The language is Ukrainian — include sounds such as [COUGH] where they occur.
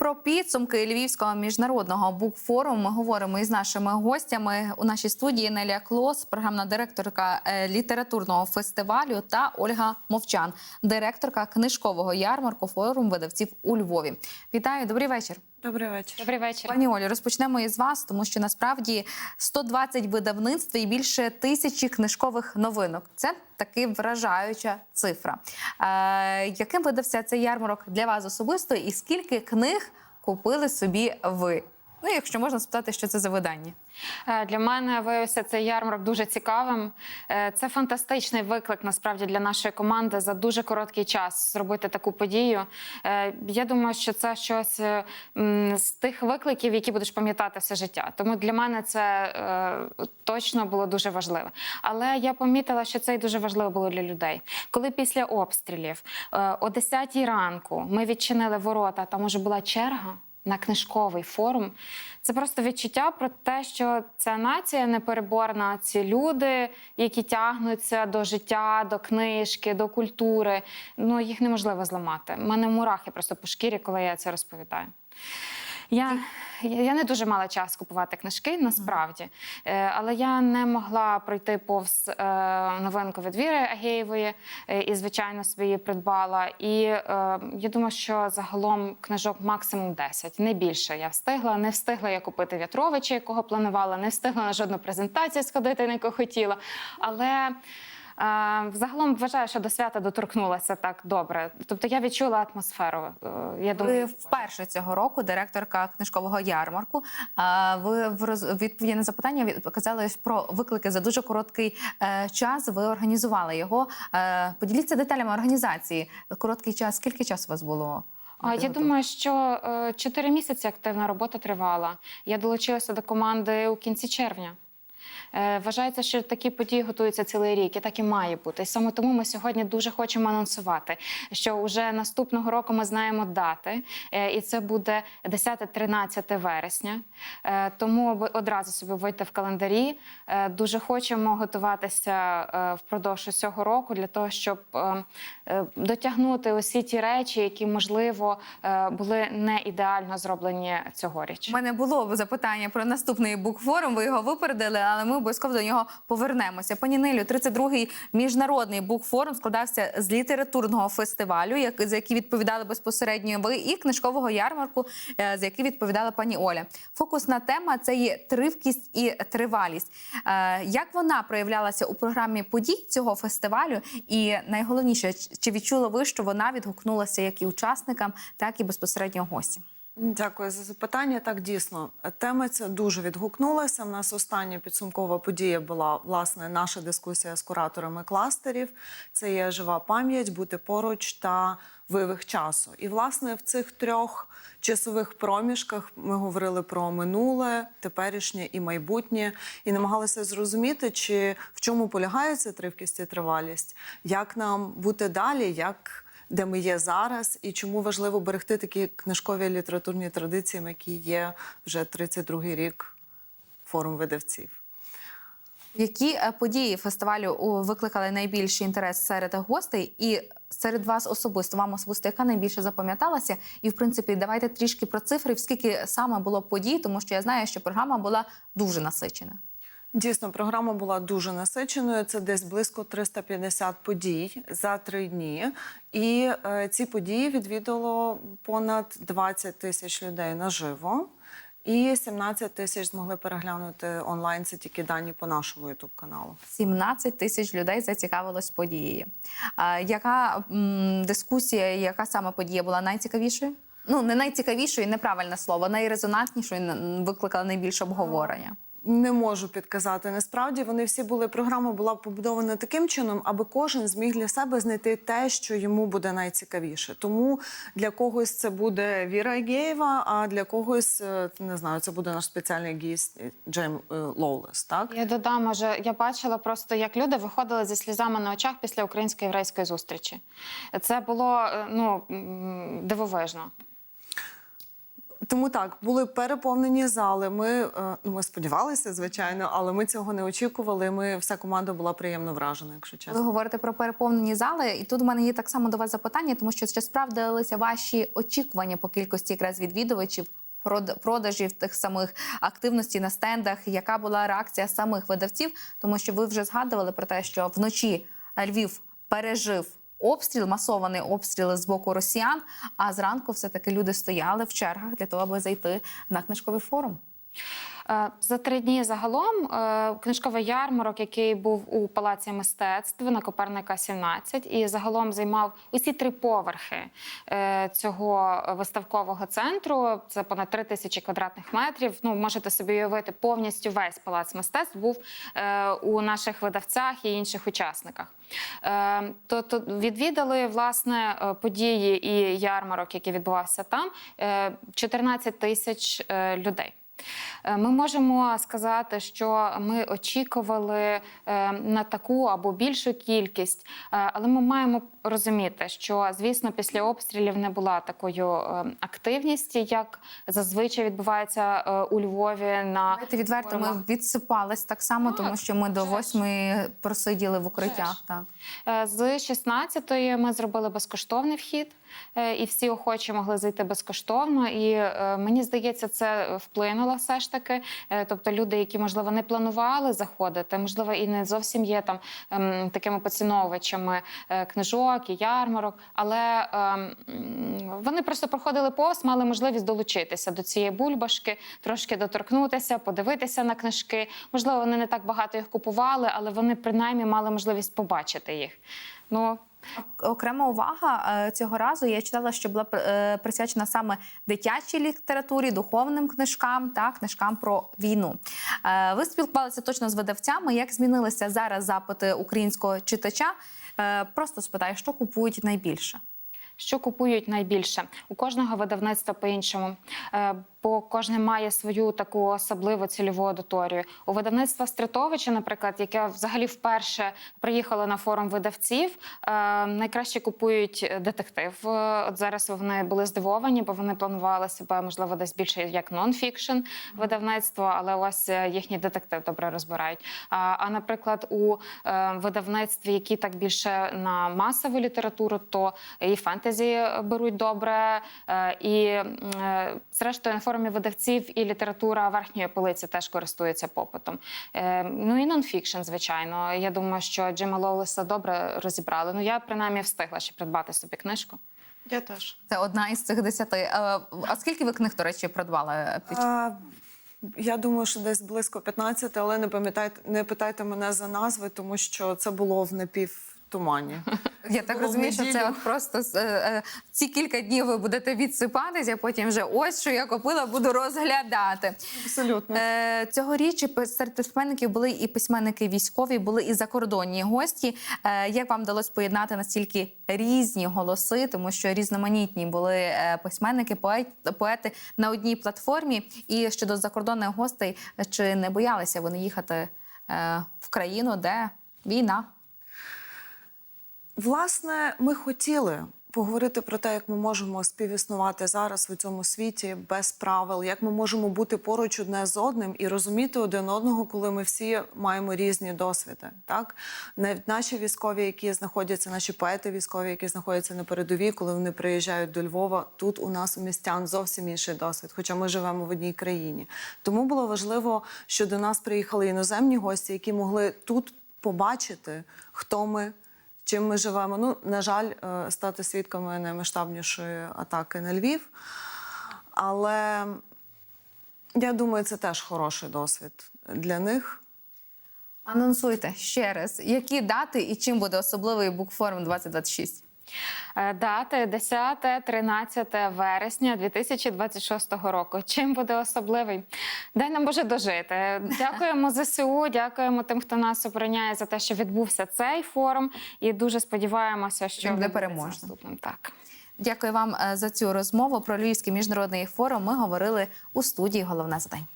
Про підсумки Львівського міжнародного букфоруму ми говоримо із нашими гостями у нашій студії Нелія Клос, програмна директорка е, літературного фестивалю, та Ольга Мовчан, директорка книжкового ярмарку форум видавців у Львові. Вітаю, добрий вечір. Добрий вечір. Добрий вечір. Пані Олі, розпочнемо із вас, тому що насправді 120 видавництв і більше тисячі книжкових новинок. Це таки вражаюча цифра. Е, яким видався цей ярмарок для вас особисто, і скільки книг купили собі ви? Ну, якщо можна спитати, що це за видання? Е, Для мене виявився цей ярмарок дуже цікавим. Е, Це фантастичний виклик насправді для нашої команди за дуже короткий час зробити таку подію. Е, Я думаю, що це щось з тих викликів, які будеш пам'ятати все життя. Тому для мене це точно було дуже важливо. Але я помітила, що це і дуже важливо було для людей. Коли після обстрілів о 10 ранку ми відчинили ворота, там уже була черга. На книжковий форум це просто відчуття про те, що ця нація непереборна. Ці люди, які тягнуться до життя, до книжки, до культури. Ну їх неможливо зламати. У мене мурахи просто по шкірі, коли я це розповідаю. Я, я не дуже мала час купувати книжки, насправді, Е, але я не могла пройти повз е, новинку від Віри Агеєвої е, і, звичайно, собі її придбала. І я думаю, що загалом книжок максимум 10, не більше я встигла. Не встигла я купити В'ятровича, якого планувала, не встигла на жодну презентацію сходити, на яку хотіла. Але Е, Загалом вважаю, що до свята доторкнулася так добре. Тобто я відчула атмосферу. Е, Я Ви думаю, вперше цього року директорка книжкового ярмарку. Ви в відповіді на запитання казали про виклики за дуже короткий е, час. Ви організували його. Е, Поділіться деталями організації. Короткий час. Скільки часу у вас було? А, Я думаю, що чотири місяці активна робота тривала. Я долучилася до команди у кінці червня. Е, Вважається, що такі події готуються цілий рік, і так і має бути. Саме тому ми сьогодні дуже хочемо анонсувати, що вже наступного року ми знаємо дати, е, і це буде 10-13 вересня. Е, Тому одразу собі вийти в календарі. Дуже хочемо готуватися впродовж усього року для того, щоб дотягнути усі ті речі, які можливо були не ідеально зроблені цьогоріч. У мене було запитання про наступний букфорум. Ви його випередили, але ми обов'язково до нього повернемося. Пані Нелю, 32-й міжнародний букфорум складався з літературного фестивалю, як за який відповідали безпосередньо ви, і книжкового ярмарку, е, за який відповідала пані Оля. Фокусна тема це є тривкість і тривалість. Е, Як вона проявлялася у програмі подій цього фестивалю? І найголовніше, чи відчули ви, що вона відгукнулася як і учасникам, так і безпосередньо гостям? Дякую за запитання. Так дійсно тема ця дуже відгукнулася. У нас остання підсумкова подія була власне наша дискусія з кураторами кластерів. Це є жива пам'ять, бути поруч та вивих часу. І власне в цих трьох часових проміжках ми говорили про минуле, теперішнє і майбутнє, і намагалися зрозуміти, чи в чому полягає ця тривкість і тривалість, як нам бути далі, як де ми є зараз, і чому важливо берегти такі книжкові літературні традиції, які є вже 32-й рік форум видавців. Які е, події фестивалю викликали найбільший інтерес серед гостей, і серед вас особисто вам особисто, яка найбільше запам'яталася? І в принципі, давайте трішки про цифри, скільки саме було подій, тому що я знаю, що програма була дуже насичена. Дійсно, програма була дуже насиченою. Це десь близько 350 подій за три дні. І е, ці події відвідало понад 20 тисяч людей наживо. І 17 тисяч змогли переглянути онлайн. Це тільки дані по нашому ютуб каналу. 17 тисяч людей зацікавилось подією. А, яка м, дискусія, яка саме подія була найцікавішою? Ну, не найцікавішою, неправильне слово, найрезонанснішою н- викликала найбільше обговорення. Не можу підказати. Насправді вони всі були. Програма була побудована таким чином, аби кожен зміг для себе знайти те, що йому буде найцікавіше. Тому для когось це буде Віра Ігеєва, а для когось е, не знаю, це буде наш спеціальний гість е, Джейм е, Лоулес. Так Я додам, може, я бачила просто, як люди виходили зі сльозами на очах після українсько-єврейської зустрічі. Це було ну дивовижно. Тому так, були переповнені зали. Ми, е, ну, ми сподівалися, звичайно, але ми цього не очікували. Ми вся команда була приємно вражена, якщо Ви говорите про переповнені зали, і тут у мене є так само до вас запитання, тому що чи справдилися ваші очікування по кількості якраз відвідувачів, прод- продажів тих самих активностей на стендах? Яка була реакція самих видавців? Тому що ви вже згадували про те, що вночі Львів пережив. Обстріл, масований обстріл з боку росіян. А зранку все таки люди стояли в чергах для того, аби зайти на книжковий форум. Е, За три дні загалом е, книжковий ярмарок, який був у палаці мистецтв на Коперника 17, і загалом займав усі три поверхи е, цього виставкового центру. Це понад три тисячі квадратних метрів. Ну можете собі уявити, повністю весь палац мистецтв був у наших видавцях і інших учасниках. То, то відвідали власне події і ярмарок, який відбувався там, е, 14 тисяч людей. Е, Ми можемо сказати, що ми очікували е, на таку або більшу кількість, е, але ми маємо розуміти, що звісно після обстрілів не була такою активністі, як зазвичай відбувається у Львові. На Давайте відверто, ми відсипались так само, тому що ми до восьми просиділи в укриттях. Так. З 16-ї ми зробили безкоштовний вхід, і всі охочі могли зайти безкоштовно. І мені здається, це вплинуло все ж таки. Е, Тобто, люди, які можливо не планували заходити, можливо, і не зовсім є там ем, такими поціновувачами е, книжок і ярмарок, але ем, вони просто проходили повз, мали можливість долучитися до цієї бульбашки, трошки доторкнутися, подивитися на книжки. Можливо, вони не так багато їх купували, але вони принаймні мали можливість побачити їх. Ну Окрема увага е, цього разу. Я читала, що була е, присвячена саме дитячій літературі, духовним книжкам та книжкам про війну. Е, Ви спілкувалися точно з видавцями. Як змінилися зараз запити українського читача? Просто спитаю, що купують найбільше. що купують найбільше у кожного видавництва по-іншому, Е, бо кожне має свою таку особливу цільову аудиторію. У видавництва Стритовича, наприклад, яке взагалі вперше приїхало на форум видавців, е, найкраще купують детектив. Е, От зараз вони були здивовані, бо вони планували себе можливо десь більше як нон-фікшн видавництво, але ось е, їхній детектив добре розбирають. А, наприклад, у видавництві, які так більше на масову літературу, то і фентезі беруть добре, і зрештою форумі видавців і література верхньої полиці теж користується попитом. Е, Ну і нонфікшн, звичайно. Я думаю, що Джима Лоулеса добре розібрали. Ну я принаймні встигла ще придбати собі книжку. Я теж. Це одна із цих десяти. Е, А скільки ви книг, до речі, придбали під час? А, я думаю, що десь близько 15, але не пам'ятайте, не питайте мене за назви, тому що це було в напівтумані. [LAUGHS] Я так розумію, що це от просто е, е, ці кілька днів ви будете відсипатися, потім вже ось що я купила, буду розглядати. Абсолютно. Е, Цьогоріч серед письменників були і письменники військові, були і закордонні гості. Е, Як вам вдалося поєднати настільки різні голоси, тому що різноманітні були е, письменники, поет- поети на одній платформі. І щодо закордонних гостей, чи не боялися вони їхати е, в країну, де війна? Власне, ми хотіли поговорити про те, як ми можемо співіснувати зараз в цьому світі без правил, як ми можемо бути поруч одне з одним і розуміти один одного, коли ми всі маємо різні досвіди. Так навіть наші військові, які знаходяться, наші поети військові, які знаходяться на передовій, коли вони приїжджають до Львова, тут у нас у містян зовсім інший досвід, хоча ми живемо в одній країні. Тому було важливо, що до нас приїхали іноземні гості, які могли тут побачити, хто ми чим ми живемо. Ну, на жаль, е, стати свідками наймасштабнішої атаки на Львів. Але я думаю, це теж хороший досвід для них. Анонсуйте ще раз, які дати і чим буде особливий букформ 2026? Е, Дати 10-13 вересня 2026 року. Чим буде особливий? Дай нам Боже дожити. Дякуємо [LAUGHS] ЗСУ, дякуємо тим, хто нас обороняє за те, що відбувся цей форум. І дуже сподіваємося, що буде переможним. Так. Дякую вам е, за цю розмову про Львівський міжнародний форум. Ми говорили у студії Головне задань.